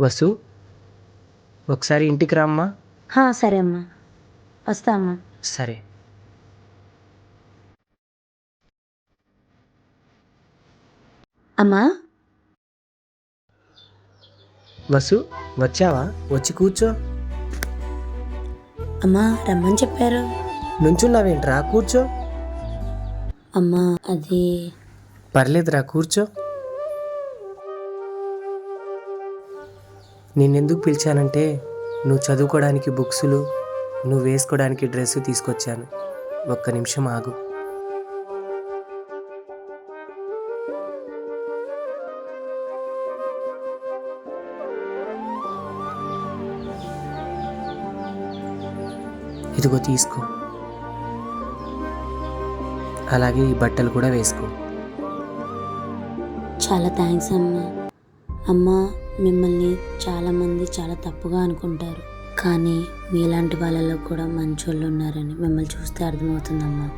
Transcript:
వసు ఒకసారి ఇంటికి రామ్మా. హా, సరే అమ్మా. వస్తా అమ్మా సరే. అమ్మా? వసు వచ్చావా? వచ్చి కూర్చో. అమ్మా రమ్మని చెప్పారు. నుంచున్నావేంట్రా? కూర్చో. అమ్మా అది పర్లేదురా కూర్చో. నిన్నెందుకు పిలిచానంటే నువ్వు చదువుకోవడానికి బుక్సులు నువ్వు వేసుకోవడానికి డ్రెస్సు తీసుకొచ్చాను. ఒక్క నిమిషం ఆగు. ఇదిగో తీసుకో. అలాగే ఈ బట్టలు కూడా వేసుకో. చాలా థ్యాంక్స్ అమ్మా. అమ్మా మిమ్మల్ని చాలామంది చాలా తప్పుగా అనుకుంటారు. కానీ మీలాంటి వాళ్ళలో కూడా మంచోళ్ళు ఉన్నారని మిమ్మల్ని చూస్తే అర్థమవుతుందమ్మా.